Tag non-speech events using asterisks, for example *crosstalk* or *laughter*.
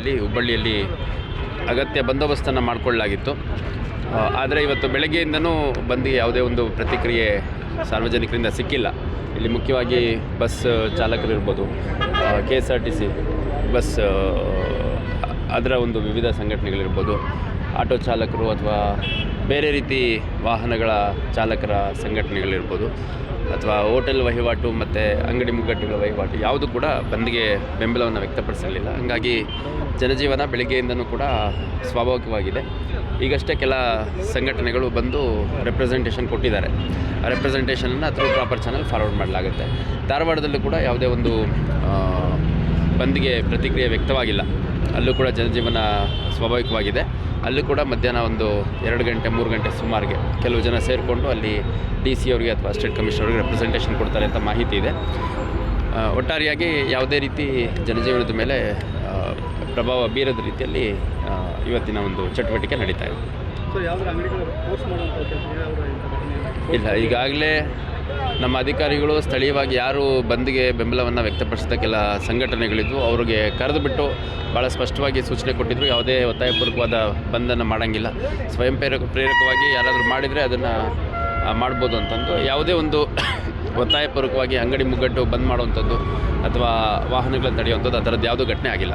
ಹಿನ್ನೆಲೆಯಲ್ಲಿ ಹುಬ್ಬಳ್ಳಿಯಲ್ಲಿ ಅಗತ್ಯ ಬಂದೋಬಸ್ತನ್ನು ಮಾಡಿಕೊಳ್ಳಲಾಗಿತ್ತು. ಆದರೆ ಇವತ್ತು ಬೆಳಗ್ಗೆಯಿಂದನೂ ಬಂದು ಯಾವುದೇ ಒಂದು ಪ್ರತಿಕ್ರಿಯೆ ಸಾರ್ವಜನಿಕರಿಂದ ಸಿಕ್ಕಿಲ್ಲ. ಇಲ್ಲಿ ಮುಖ್ಯವಾಗಿ bus ಚಾಲಕರಿರ್ಬೋದು K S R T C bus ಅದರ ಒಂದು ವಿವಿಧ ಸಂಘಟನೆಗಳಿರ್ಬೋದು ಆಟೋ ಚಾಲಕರು ಅಥವಾ ಬೇರೆ ರೀತಿ ವಾಹನಗಳ ಚಾಲಕರ ಸಂಘಟನೆಗಳಿರ್ಬೋದು ಅಥವಾ ಹೋಟೆಲ್ ವಹಿವಾಟು ಮತ್ತು ಅಂಗಡಿ ಮುಗ್ಗಟ್ಟುಗಳ ವಹಿವಾಟು ಯಾವುದು ಕೂಡ ಬಂದ್ಗೆ ಬೆಂಬಲವನ್ನು ವ್ಯಕ್ತಪಡಿಸಲಿಲ್ಲ. ಹಾಗಾಗಿ ಜನಜೀವನ ಬೆಳಗ್ಗೆಯಿಂದನೂ ಕೂಡ ಸ್ವಾಭಾವಿಕವಾಗಿದೆ. ಈಗಷ್ಟೇ ಕೆಲ ಸಂಘಟನೆಗಳು ಬಂದು ರೆಪ್ರೆಸೆಂಟೇಷನ್ ಕೊಟ್ಟಿದ್ದಾರೆ. ಆ ರೆಪ್ರೆಸೆಂಟೇಷನನ್ನು ಥ್ರೂ ಪ್ರಾಪರ್ ಚಾನಲ್ ಫಾರ್ವರ್ಡ್ ಮಾಡಲಾಗುತ್ತೆ. ಧಾರವಾಡದಲ್ಲೂ ಕೂಡ ಯಾವುದೇ ಒಂದು ಬಂದ್ಗೆ ಪ್ರತಿಕ್ರಿಯೆ ವ್ಯಕ್ತವಾಗಿಲ್ಲ. ಅಲ್ಲೂ ಕೂಡ ಜನಜೀವನ ಸ್ವಾಭಾವಿಕವಾಗಿದೆ. ಅಲ್ಲೂ ಕೂಡ ಮಧ್ಯಾಹ್ನ ಒಂದು ಎರಡು ಗಂಟೆ ಮೂರು ಗಂಟೆ ಸುಮಾರಿಗೆ ಕೆಲವು ಜನ ಸೇರಿಕೊಂಡು ಅಲ್ಲಿ ಡಿ ಸಿ ಅವರಿಗೆ ಅಥವಾ ಸ್ಟೇಟ್ ಕಮಿಷನ್ ಅವರಿಗೆ ರೆಪ್ರೆಸೆಂಟೇಷನ್ ಕೊಡ್ತಾರೆ ಅಂತ ಮಾಹಿತಿ ಇದೆ. ಒಟ್ಟಾರೆಯಾಗಿ ಯಾವುದೇ ರೀತಿ ಜನಜೀವನದ ಮೇಲೆ ಪ್ರಭಾವ ಬೀರದ ರೀತಿಯಲ್ಲಿ ಇವತ್ತಿನ ಒಂದು ಚಟುವಟಿಕೆ ನಡೀತಾ ಇದೆ. ಇಲ್ಲ ಈಗಾಗಲೇ ನಮ್ಮ ಅಧಿಕಾರಿಗಳು ಸ್ಥಳೀಯವಾಗಿ ಯಾರು ಬಂದ್ಗೆ ಬೆಂಬಲವನ್ನು ವ್ಯಕ್ತಪಡಿಸಿದ ಕೆಲ ಸಂಘಟನೆಗಳಿದ್ವು. ಅವ್ರಿಗೆ ಕರೆದು ಬಿಟ್ಟು ಭಾಳ ಸ್ಪಷ್ಟವಾಗಿ ಸೂಚನೆ ಕೊಟ್ಟಿದ್ರು. ಯಾವುದೇ ಒತ್ತಾಯಪೂರ್ವಕವಾದ ಬಂದನ್ನು ಮಾಡೋಂಗಿಲ್ಲ. ಸ್ವಯಂ ಪ್ರೇರಕ ಪ್ರೇರಕವಾಗಿ ಯಾರಾದರೂ ಮಾಡಿದರೆ ಅದನ್ನು ಮಾಡ್ಬೋದು ಅಂತಂದು. ಯಾವುದೇ ಒಂದು *coughs* ಒತ್ತಾಯಪೂರ್ವಕವಾಗಿ ಅಂಗಡಿ ಮುಗ್ಗಟ್ಟು ಬಂದ್ ಮಾಡುವಂಥದ್ದು ಅಥವಾ ವಾಹನಗಳನ್ನು ತಡೆಯುವಂಥದ್ದು ಆ ಥರದ್ದು ಯಾವುದೂ ಘಟನೆ ಆಗಿಲ್ಲ.